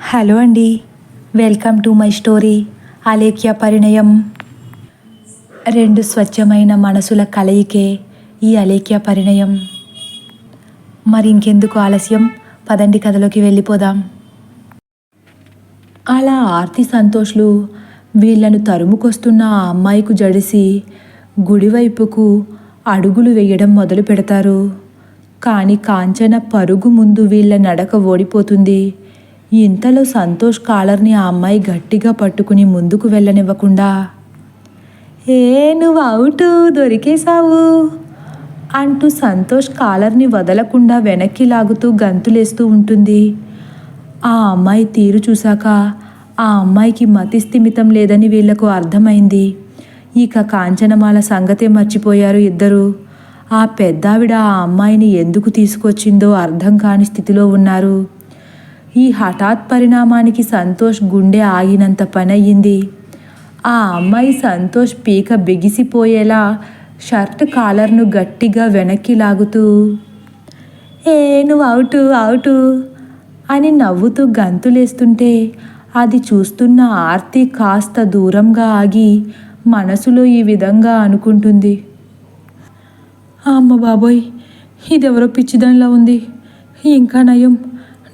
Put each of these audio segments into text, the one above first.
Hello అండి. Welcome to my story Alekhya Parinayam. రెండు స్వచ్ఛమైన మనసుల కలయికే ఈ అలేఖ్య పరిణయం. మరి ఇంకెందుకు ఆలస్యం? పదండి కథలోకి వెళ్ళిపోదాం. అలా ఆర్తి సంతోష్లు వీళ్ళను తరుముకొస్తున్న ఆ అమ్మాయికు జడిసి గుడివైపుకు అడుగులు వేయడం మొదలు పెడతారు కానీ కాంచన పరుగు ముందు వీళ్ళ నడక ఓడిపోతుంది. ఇంతలో సంతోష్ కాలర్ని ఆ అమ్మాయి గట్టిగా పట్టుకుని ముందుకు వెళ్ళనివ్వకుండా ఏ నువ్వు అవుటు దొరికేశావు అంటూ సంతోష్ కాలర్ని వదలకుండా వెనక్కి లాగుతూ గంతులేస్తూ ఉంటుంది. ఆ అమ్మాయి తీరు చూశాక ఆ అమ్మాయికి మతిస్థిమితం లేదని వీళ్ళకు అర్థమైంది. ఇక కాంచనమాల సంగతే మర్చిపోయారు ఇద్దరు. ఆ పెద్దావిడ ఆ అమ్మాయిని ఎందుకు తీసుకొచ్చిందో అర్థం కాని స్థితిలో ఉన్నారు. ఈ హఠాత్ పరిణామానికి సంతోష్ గుండె ఆగినంత పనయ్యింది. ఆ అమ్మాయి సంతోష్ పీక బిగిసిపోయేలా షర్ట్ కాలర్ను గట్టిగా వెనక్కి లాగుతూ ఏ నువ్వు అవుటు అవుటు అని నవ్వుతూ గంతులేస్తుంటే అది చూస్తున్న ఆర్తి కాస్త దూరంగా ఆగి మనసులో ఈ విధంగా అనుకుంటుంది. అమ్మ బాబోయ్ ఇదెవరో పిచ్చిదంలా ఉంది. ఇంకా నయం.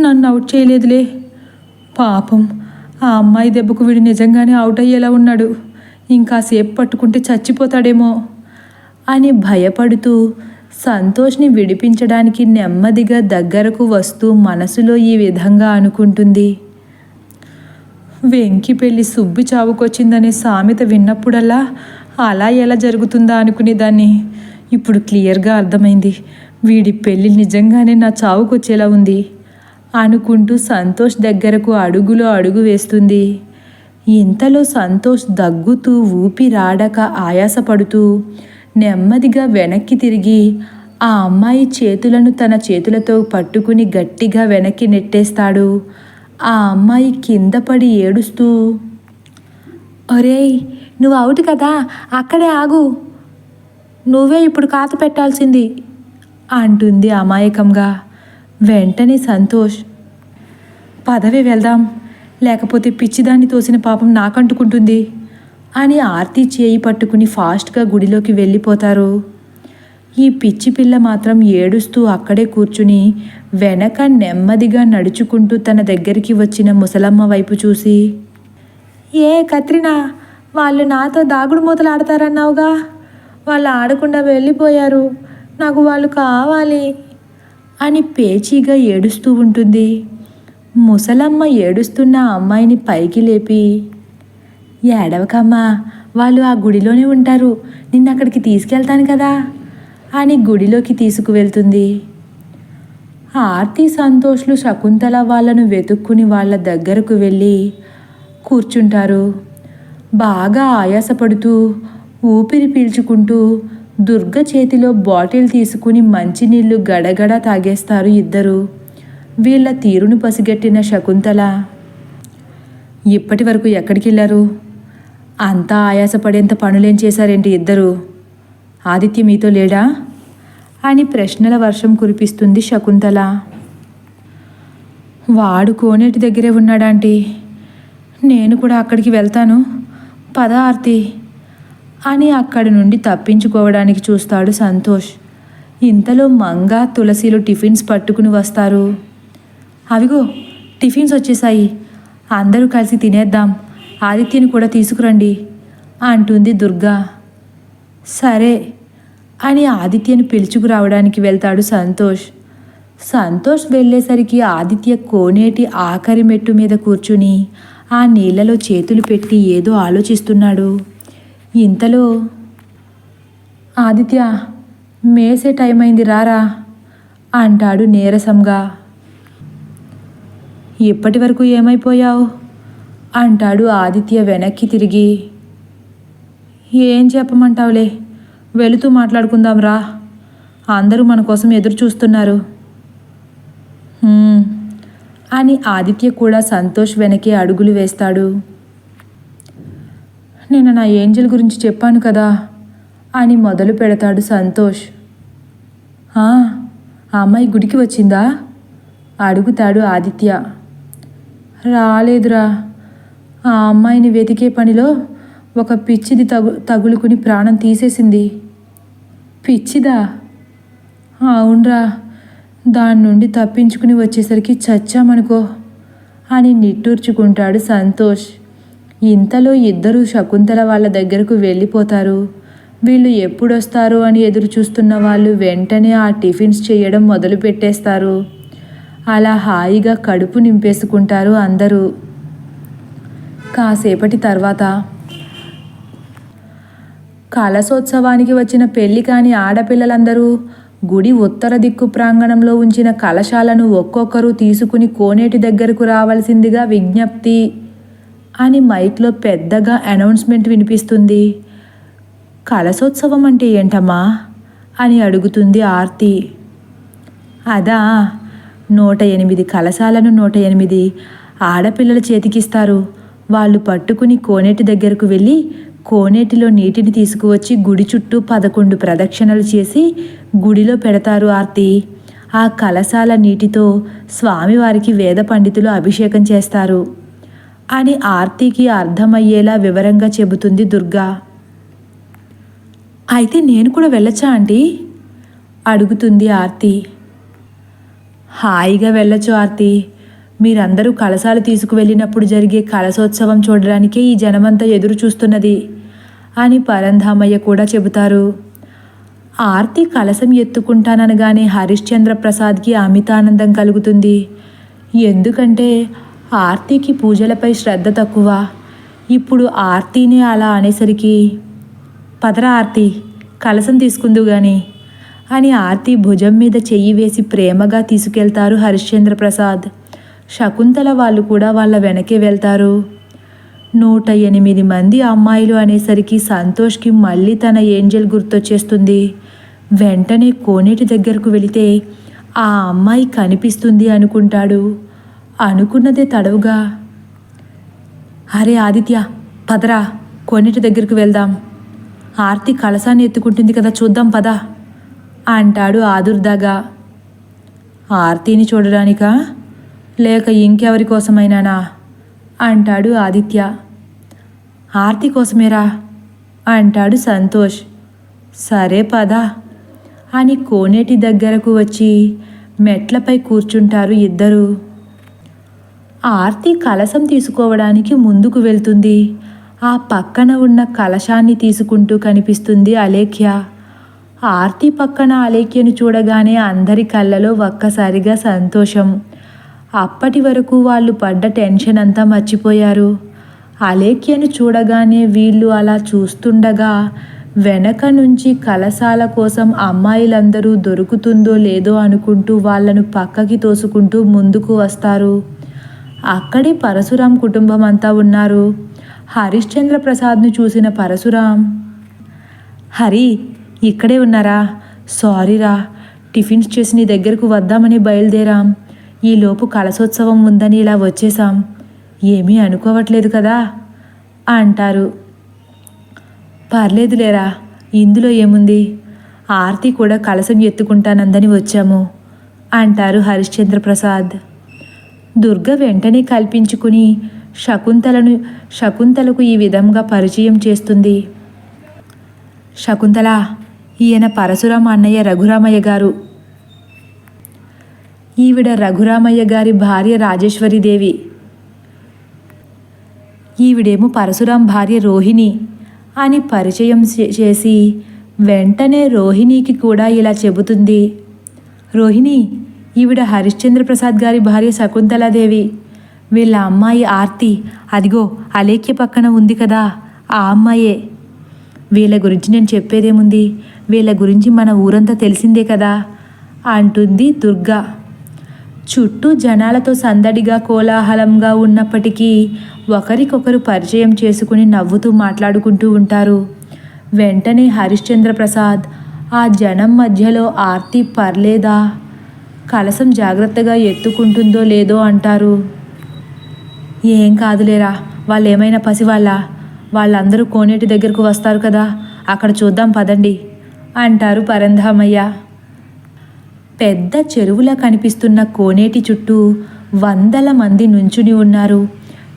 నన్ను అవుట్ చేయలేదులే. పాపం ఆ అమ్మాయి దెబ్బకు వీడు నిజంగానే అవుట్ అయ్యేలా ఉన్నాడు. ఇంకాసేపు పట్టుకుంటే చచ్చిపోతాడేమో అని భయపడుతూ సంతోష్ని విడిపించడానికి నెమ్మదిగా దగ్గరకు వస్తూ మనసులో ఈ విధంగా అనుకుంటుంది. వెంకి పెళ్ళి సుబ్బి చావుకొచ్చిందనే సామెత విన్నప్పుడల్లా అలా ఎలా జరుగుతుందా అనుకునేదాన్ని. ఇప్పుడు క్లియర్గా అర్థమైంది. వీడి పెళ్ళి నిజంగానే నా చావుకొచ్చేలా ఉంది. అనుకుంటూ సంతోష్ దగ్గరకు అడుగులో అడుగు వేస్తుంది. ఇంతలో సంతోష్ దగ్గుతూ ఊపిరాడక ఆయాసపడుతూ నెమ్మదిగా వెనక్కి తిరిగి ఆ అమ్మాయి చేతులను తన చేతులతో పట్టుకుని గట్టిగా వెనక్కి నెట్టేస్తాడు. ఆ అమ్మాయి కింద పడి ఏడుస్తూ ఒరేయ్ నువ్వు అవుట్ కదా అక్కడే ఆగు. నువ్వే ఇప్పుడు కాత పెట్టాల్సింది అంటుంది అమాయకంగా. వెంటనే సంతోష్ పదవి వెళ్దాం లేకపోతే పిచ్చిదాన్ని తోసిన పాపం నాకంటుకుంటుంది అని ఆర్తి చేయి పట్టుకుని ఫాస్ట్గా గుడిలోకి వెళ్ళిపోతారు. ఈ పిచ్చి పిల్ల మాత్రం ఏడుస్తూ అక్కడే కూర్చుని వెనక నెమ్మదిగా నడుచుకుంటూ తన దగ్గరికి వచ్చిన ముసలమ్మ వైపు చూసి ఏ కత్రినా వాళ్ళు నాతో దాగుడు మూతలు ఆడతారన్నావుగా. వాళ్ళు ఆడకుండా వెళ్ళిపోయారు. నాకు వాళ్ళు కావాలి. అని పేచీగా ఏడుస్తూ ఉంటుంది. ముసలమ్మ ఏడుస్తున్న అమ్మాయిని పైకి లేపి ఏడవకమ్మా వాళ్ళు ఆ గుడిలోనే ఉంటారు. నిన్న అక్కడికి తీసుకెళ్తాను కదా అని గుడిలోకి తీసుకువెళ్తుంది. ఆర్తి సంతోష్లు శకుంతల వాళ్ళను వెతుక్కుని వాళ్ళ దగ్గరకు వెళ్ళి కూర్చుంటారు. బాగా ఆయాసపడుతూ ఊపిరి పీల్చుకుంటూ దుర్గ చేతిలో బాటిల్ తీసుకుని మంచినీళ్ళు గడగడ తాగేస్తారు ఇద్దరు. వీళ్ళ తీరును పసిగట్టిన శకుంతల ఇప్పటి వరకు ఎక్కడికి వెళ్ళారు అంతా ఆయాసపడేంత పనులేం చేశారేంటి ఇద్దరు? ఆదిత్య మీతో లేడా? అని ప్రశ్నల వర్షం కురిపిస్తుంది శకుంతల. వాడు కోనేటి దగ్గరే ఉన్నాడాంటి? నేను కూడా అక్కడికి వెళ్తాను. పద ఆర్తి. అని అక్కడి నుండి తప్పించుకోవడానికి చూస్తాడు సంతోష్. ఇంతలో మంగ తులసిలు టిఫిన్స్ పట్టుకుని వస్తారు. అవిగో టిఫిన్స్ వచ్చేసాయి అందరూ కలిసి తినేద్దాం. ఆదిత్యని కూడా తీసుకురండి అంటుంది దుర్గా. సరే అని ఆదిత్యను పిలుచుకురావడానికి వెళ్తాడు సంతోష్. సంతోష్ వెళ్ళేసరికి ఆదిత్య కోనేటి ఆఖరి మెట్టు మీద కూర్చుని ఆ నీళ్ళలో చేతులు పెట్టి ఏదో ఆలోచిస్తున్నాడు. ఇంతలో ఆదిత్య మేసే టైం అయింది రారా అంటాడు నీరసంగా. ఇప్పటి వరకు ఏమైపోయావు? అంటాడు ఆదిత్య వెనక్కి తిరిగి. ఏం చెప్పమంటావులే వెళుతూ మాట్లాడుకుందాం రా. అందరూ మన కోసం ఎదురు చూస్తున్నారు. అని ఆదిత్య కూడా సంతోష్ వెనకే అడుగులు వేస్తాడు. నేను నా ఏంజల్ గురించి చెప్పాను కదా అని మొదలు పెడతాడు సంతోష్. "ఆ, అమ్మాయి గుడికి వచ్చిందా? అడుగుతాడు ఆదిత్య. రాలేదురా. ఆ అమ్మాయిని వెతికే పనిలో ఒక పిచ్చిది తగు తగులుకుని ప్రాణం తీసేసింది. పిచ్చిదా? అవునరా. దాని నుండి తప్పించుకుని వచ్చేసరికి చచ్చామనుకో అని నిట్టూర్చుకుంటాడు సంతోష్. ఇంతలో ఇద్దరు శకుంతల వాళ్ళ దగ్గరకు వెళ్ళిపోతారు. వీళ్ళు ఎప్పుడొస్తారు అని ఎదురు చూస్తున్న వాళ్ళు వెంటనే ఆ టిఫిన్స్ చేయడం మొదలు పెట్టేస్తారు అలా హాయిగా కడుపు నింపేసుకుంటారు అందరూ. కాసేపటి తర్వాత కలశోత్సవానికి వచ్చిన పెళ్ళి కాని ఆడపిల్లలందరూ గుడి ఉత్తర దిక్కు ప్రాంగణంలో ఉంచిన కలశాలను ఒక్కొక్కరు తీసుకుని కోనేటి దగ్గరకు రావాల్సిందిగా విజ్ఞప్తి. అని మైక్లో పెద్దగా అనౌన్స్మెంట్ వినిపిస్తుంది. కలశోత్సవం అంటే ఏంటమ్మా? అని అడుగుతుంది ఆర్తి. అదా నూట ఎనిమిది కలశాలను నూట ఎనిమిది ఆడపిల్లల చేతికిస్తారు. వాళ్ళు పట్టుకుని కోనేటి దగ్గరకు వెళ్ళి కోనేటిలో నీటిని తీసుకువచ్చి గుడి చుట్టూ పదకొండు ప్రదక్షిణలు చేసి గుడిలో పెడతారు ఆర్తి. ఆ కలశాల నీటితో స్వామివారికి వేద పండితులు అభిషేకం చేస్తారు. అని ఆర్తికి అర్థమయ్యేలా వివరంగా చెబుతుంది దుర్గా. అయితే నేను కూడా వెళ్ళచ్చా ఆంటీ? అడుగుతుంది ఆర్తి. హాయిగా వెళ్ళచ్చు ఆర్తి. మీరందరూ కలశాలు తీసుకువెళ్ళినప్పుడు జరిగే కలశోత్సవం చూడడానికే ఈ జనమంతా ఎదురు చూస్తున్నది అని పరంధామయ్య కూడా చెబుతారు. ఆర్తి కలశం ఎత్తుకుంటాననగానే హరిశ్చంద్ర ప్రసాద్కి అమితానందం కలుగుతుంది. ఎందుకంటే ఆర్తికి పూజలపై శ్రద్ధ తక్కువ. ఇప్పుడు ఆర్తిని అలా అనేసరికి పదరా ఆర్తి కలసం తీసుకుందు గాని అని ఆర్తి భుజం మీద చెయ్యి వేసి ప్రేమగా తీసుకెళ్తారు హరిశ్చంద్ర ప్రసాద్ శకుంతల వాళ్ళు కూడా వాళ్ళ వెనకే వెళ్తారు. నూట ఎనిమిది మంది అమ్మాయిలు అనేసరికి సంతోష్కి మళ్ళీ తన ఏంజల్ గుర్తొచ్చేస్తుంది. వెంటనే కోనేటి దగ్గరకు వెళితే ఆ అమ్మాయి కనిపిస్తుంది అనుకుంటాడు. అనుకున్నదే తడవుగా. అరే ఆదిత్య పదరా కొన్నిటి దగ్గరకు వెళ్దాం. ఆర్తి కలసాన్ని ఎత్తుకుంటుంది కదా చూద్దాం పదా అంటాడు ఆదుర్దాగా. ఆర్తిని చూడడానికా? లేక ఇంకెవరి కోసమైనానా? అంటాడు ఆదిత్య. ఆర్తి కోసమేరా? అంటాడు సంతోష్. సరే పదా అని కోనేటి దగ్గరకు వచ్చి మెట్లపై కూర్చుంటారు ఇద్దరు. ఆర్తి కలసం తీసుకోవడానికి ముందుకు వెళ్తుంది. ఆ పక్కన ఉన్న కలశాన్ని తీసుకుంటూ కనిపిస్తుంది అలేఖ్య. ఆర్తి పక్కన అలేఖ్యను చూడగానే అందరి కళ్ళలో ఒక్కసారిగా సంతోషం. అప్పటి వరకు వాళ్ళు పడ్డ టెన్షన్ అంతా మర్చిపోయారు. అలేఖ్యను చూడగానే వీళ్ళు అలా చూస్తుండగా వెనక నుంచి కలశాల కోసం అమ్మాయిలందరూ దొరుకుతుందో లేదో అనుకుంటూ వాళ్ళను పక్కకి తోసుకుంటూ ముందుకు వస్తారు. అక్కడే పరశురాం కుటుంబం అంతా ఉన్నారు. హరిశ్చంద్ర ప్రసాద్ను చూసిన పరశురాం హరి ఇక్కడే ఉన్నారా? సారీరా టిఫిన్స్ చేసి నీ దగ్గరకు వద్దామని బయలుదేరాం. ఈలోపు కలశోత్సవం ఉందని ఇలా వచ్చేసాం ఏమీ అనుకోవట్లేదు కదా? అంటారు. పర్లేదులేరా ఇందులో ఏముంది? ఆర్తి కూడా కలసం ఎత్తుకుంటానందని వచ్చాము అంటారు హరిశ్చంద్ర ప్రసాద్. దుర్గ వెంటనే కల్పించుకుని శకుంతలను శకుంతలకు ఈ విధంగా పరిచయం చేస్తుంది. శకుంతల ఈయన పరశురామ అన్నయ్య రఘురామయ్య గారు. ఈవిడ రఘురామయ్య గారి భార్య రాజేశ్వరీదేవి ఈవిడేమో పరశురాం భార్య రోహిణి అని పరిచయం చే- చేసి వెంటనే రోహిణికి కూడా ఇలా చెబుతుంది. రోహిణి ఈవిడ హరిశ్చంద్ర ప్రసాద్ గారి భార్య శకుంతలాదేవి. వీళ్ళ అమ్మాయి ఆర్తి అదిగో అలేఖ్య పక్కన ఉంది కదా ఆ అమ్మాయే. వీళ్ళ గురించి నేను చెప్పేదేముంది? వీళ్ళ గురించి మన ఊరంతా తెలిసిందే కదా అంటుంది దుర్గా. చుట్టూ జనాలతో సందడిగా కోలాహలంగా ఉన్నప్పటికీ ఒకరికొకరు పరిచయం చేసుకుని నవ్వుతూ మాట్లాడుకుంటూ ఉంటారు. వెంటనే హరిశ్చంద్ర ప్రసాద్ ఆ జనం మధ్యలో ఆర్తి పర్లేదా? కలసం జాగ్రత్తగా ఎత్తుకుంటుందో లేదో అంటారు. ఏం కాదులేరా వాళ్ళు ఏమైనా పసివాళ్ళ? వాళ్ళందరూ కోనేటి దగ్గరకు వస్తారు కదా అక్కడ చూద్దాం పదండి అంటారు పరంధామయ్య. పెద్ద చెరువులా కనిపిస్తున్న కోనేటి చుట్టూ వందల మంది నుంచుని ఉన్నారు.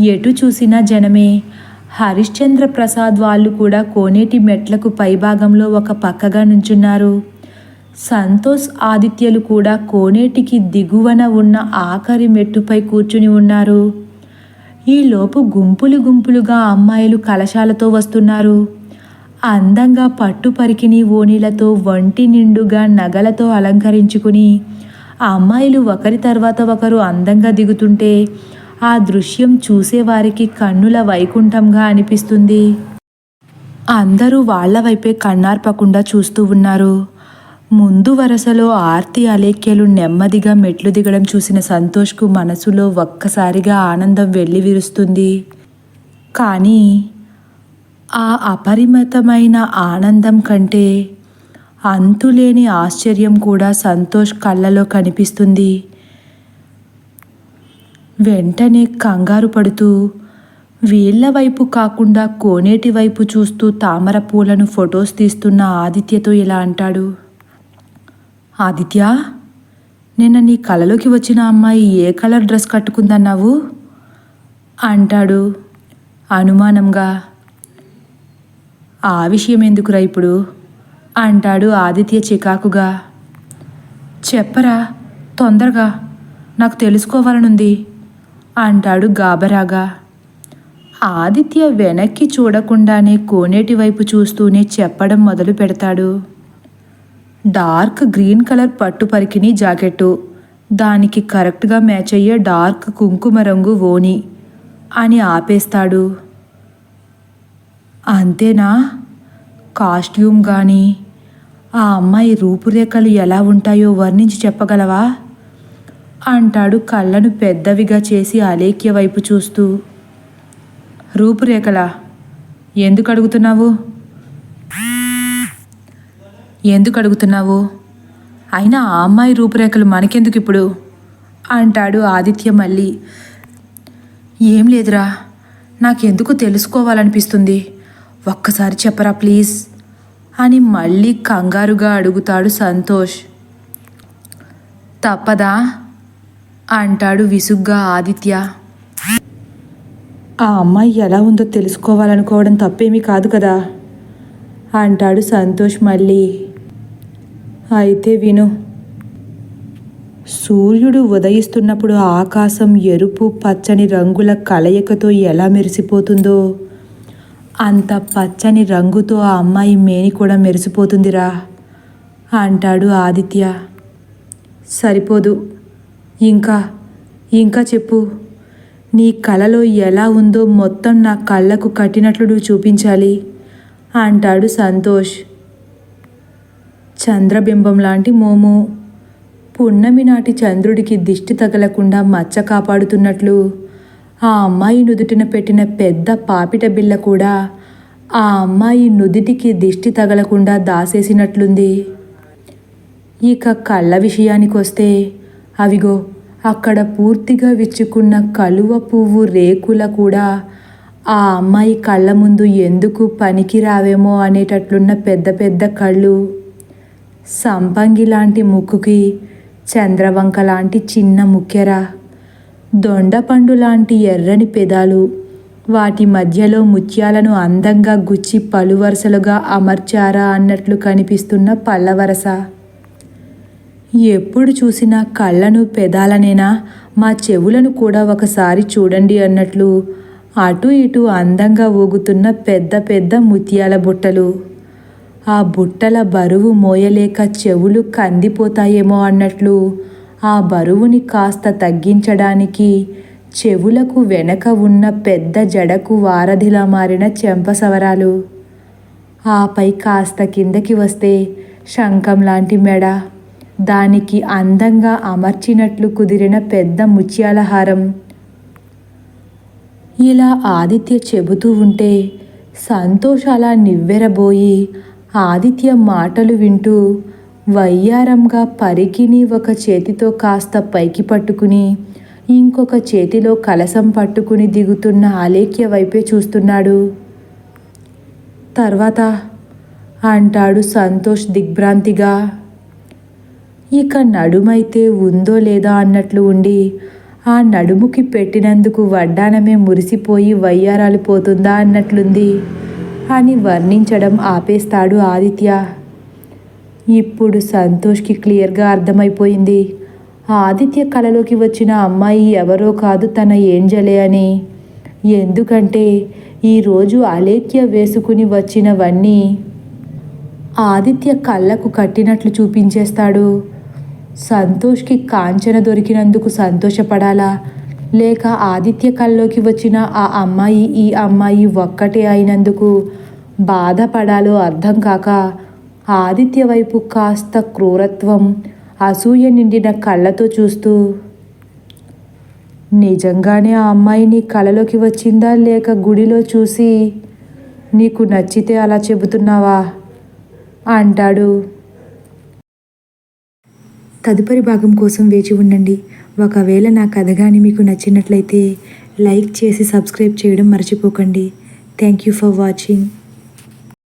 ఎటు చూసినా జనమే. హరిశ్చంద్ర ప్రసాద్ వాళ్ళు కూడా కోనేటి మెట్లకు పైభాగంలో ఒక పక్కగా నుంచున్నారు. సంతోష్ ఆదిత్యలు కూడా కోనేటికి దిగువన ఉన్న ఆఖరి మెట్టుపై కూర్చుని ఉన్నారు. ఈలోపు గుంపులు గుంపులుగా అమ్మాయిలు కలశాలతో వస్తున్నారు. అందంగా పట్టు పరికిని ఓణీలతో వంటి నిండుగా నగలతో అలంకరించుకుని ఆ అమ్మాయిలు ఒకరి తర్వాత ఒకరు అందంగా దిగుతుంటే ఆ దృశ్యం చూసేవారికి కన్నుల వైకుంఠంగా అనిపిస్తుంది. అందరూ వాళ్ళ వైపే కన్నార్పకుండా చూస్తూ ఉన్నారు. ముందు వరుసలో ఆర్తి అలేఖ్యలు నెమ్మదిగా మెట్లు దిగడం చూసిన సంతోష్కు మనసులో ఒక్కసారిగా ఆనందం వెళ్ళి విరుస్తుంది. కానీ ఆ అపరిమితమైన ఆనందం కంటే అంతులేని ఆశ్చర్యం కూడా సంతోష్ కళ్ళలో కనిపిస్తుంది. వెంటనే కంగారు పడుతూ వీళ్ళ వైపు కాకుండా కోనేటి వైపు చూస్తూ తామర పూలను ఫొటోస్ తీస్తున్న ఆదిత్యతో ఇలా అంటాడు. ఆదిత్య నిన్న నీ కలలోకి వచ్చిన అమ్మాయి ఏ కలర్ డ్రెస్ కట్టుకుందన్నావు? అంటాడు అనుమానంగా. ఆ విషయం ఎందుకురా ఇప్పుడు? అంటాడు ఆదిత్య చికాకుగా. చెప్పరా తొందరగా నాకు తెలుసుకోవాలనుంది అంటాడు గాబరాగా ఆదిత్య వెనక్కి చూడకుండానే కోనేటి వైపు చూస్తూనే చెప్పడం మొదలు పెడతాడు డార్క్ గ్రీన్ కలర్ పట్టు పరికిణి జాకెట్టు. దానికి కరెక్ట్గా మ్యాచ్ అయ్యే డార్క్ కుంకుమ రంగు ఓని అని ఆపేస్తాడు. అంతేనా? కాస్ట్యూమ్ కానీ ఆ అమ్మాయి రూపురేఖలు ఎలా ఉంటాయో వర్ణించి చెప్పగలవా? అంటాడు కళ్ళను పెద్దవిగా చేసి అలేఖ్య వైపు చూస్తూ. రూపురేఖలా? ఎందుకు అడుగుతున్నావు? ఎందుకు అడుగుతున్నావు? అయినా ఆ అమ్మాయి రూపురేఖలు మనకెందుకు ఇప్పుడు అంటాడు ఆదిత్య మళ్ళీ. ఏం లేదురా నాకెందుకు తెలుసుకోవాలనిపిస్తుంది? ఒక్కసారి చెప్పరా ప్లీజ్? అని మళ్ళీ కంగారుగా అడుగుతాడు సంతోష్. తప్పదా? అంటాడు విసుగ్గా ఆదిత్య. ఆ అమ్మాయి ఎలా ఉందో తెలుసుకోవాలనుకోవడం తప్పేమీ కాదు కదా? అంటాడు సంతోష్ మళ్ళీ. అయితే విను. సూర్యుడు ఉదయిస్తున్నప్పుడు ఆకాశం ఎరుపు పచ్చని రంగుల కలయికతో ఎలా మెరిసిపోతుందో. అంత పచ్చని రంగుతో ఆ అమ్మాయి మేని కూడా మెరిసిపోతుందిరా అంటాడు ఆదిత్య. సరిపోదు. ఇంకా ఇంకా చెప్పు. నీ కలలో ఎలా ఉందో మొత్తం నా కళ్ళకు కట్టినట్లు నువ్వు చూపించాలి అంటాడు సంతోష్. చంద్రబింబం లాంటి మోము. పున్నమి నాటి చంద్రుడికి దిష్టి తగలకుండా మచ్చ కాపాడుతున్నట్లు ఆ అమ్మాయి నుదుటిన పెట్టిన పెద్ద పాపిట బిల్ల కూడా ఆ అమ్మాయి నుదిటికి దిష్టి తగలకుండా దాసేసినట్లుంది. ఇక కళ్ళ విషయానికొస్తే అవిగో అక్కడ పూర్తిగా విచ్చుకున్న కలువ పువ్వు రేకుల కూడా ఆ అమ్మాయి కళ్ళ ముందు ఎందుకు పనికి రావేమో అనేటట్లున్న పెద్ద పెద్ద కళ్ళు. సంపంగి లాంటి ముక్కుకి చంద్రవంక లాంటి చిన్న ముక్కెర దొండపండు లాంటి ఎర్రని పెదాలు వాటి మధ్యలో ముత్యాలను అందంగా గుచ్చి పలువరసలుగా అమర్చారా అన్నట్లు కనిపిస్తున్న పళ్ళవరస. ఎప్పుడు చూసినా కళ్ళను పెదాలనేనా మా చెవులను కూడా ఒకసారి చూడండి అన్నట్లు అటు ఇటు అందంగా ఊగుతున్న పెద్ద పెద్ద ముత్యాల బుట్టలు. ఆ బుట్టల బరువు మోయలేక చెవులు కందిపోతాయేమో అన్నట్లు ఆ బరువుని కాస్త తగ్గించడానికి చెవులకు వెనక ఉన్న పెద్ద జడకు వారధిలా మారిన చెంపసవరాలు. ఆపై కాస్త కిందకి వస్తే శంఖం లాంటి మెడ. దానికి అందంగా అమర్చినట్లు కుదిరిన పెద్ద ముత్యాల హారం. ఇలా ఆదిత్య చెబుతూ ఉంటే సంతోష్ అలా నివ్వెరబోయి ఆదిత్య మాటలు వింటూ వయ్యారంగా పరికిని ఒక చేతితో కాస్త పైకి పట్టుకుని ఇంకొక చేతిలో కలసం పట్టుకుని దిగుతున్న ఆలేఖ్య వైపే చూస్తున్నాడు. తర్వాత అంటాడు సంతోష్ దిగ్భ్రాంతిగా ఇక నడుమైతే ఉందో లేదా అన్నట్లు ఉండి ఆ నడుముకి పెట్టినందుకు వడ్డానమే మురిసిపోయి వయ్యారాలు పోతుందా అన్నట్లుంది. అని వర్ణించడం ఆపేస్తాడు ఆదిత్య. ఇప్పుడు సంతోష్కి క్లియర్గా అర్థమైపోయింది. ఆదిత్య కళలోకి వచ్చిన అమ్మాయి ఎవరో కాదు తన ఏంజలే అని. ఎందుకంటే ఈరోజు అలేఖ్య వేసుకుని వచ్చినవన్నీ ఆదిత్య కళ్ళకు కట్టినట్లు చూపించేస్తాడు. సంతోష్కి కాంచన దొరికినందుకు సంతోషపడాలా? లేక ఆదిత్య కళ్ళలోకి వచ్చిన ఆ అమ్మాయి ఈ అమ్మాయి ఒక్కటే అయినందుకు బాధపడాలో అర్థం కాక ఆదిత్య వైపు కాస్త క్రూరత్వం అసూయ నిండిన కళ్ళతో చూస్తూ నిజంగానే ఆ అమ్మాయి నీ కళలోకి వచ్చిందా లేక గుడిలో చూసి నీకు నచ్చితే అలా చెబుతున్నావా? అంటాడు. తదుపరి భాగం కోసం వేచి ఉండండి. ఒకవేళ నా కథ కానీ మీకు నచ్చినట్లయితే లైక్ చేసి సబ్స్క్రైబ్ చేయడం మర్చిపోకండి. Thank you for watching.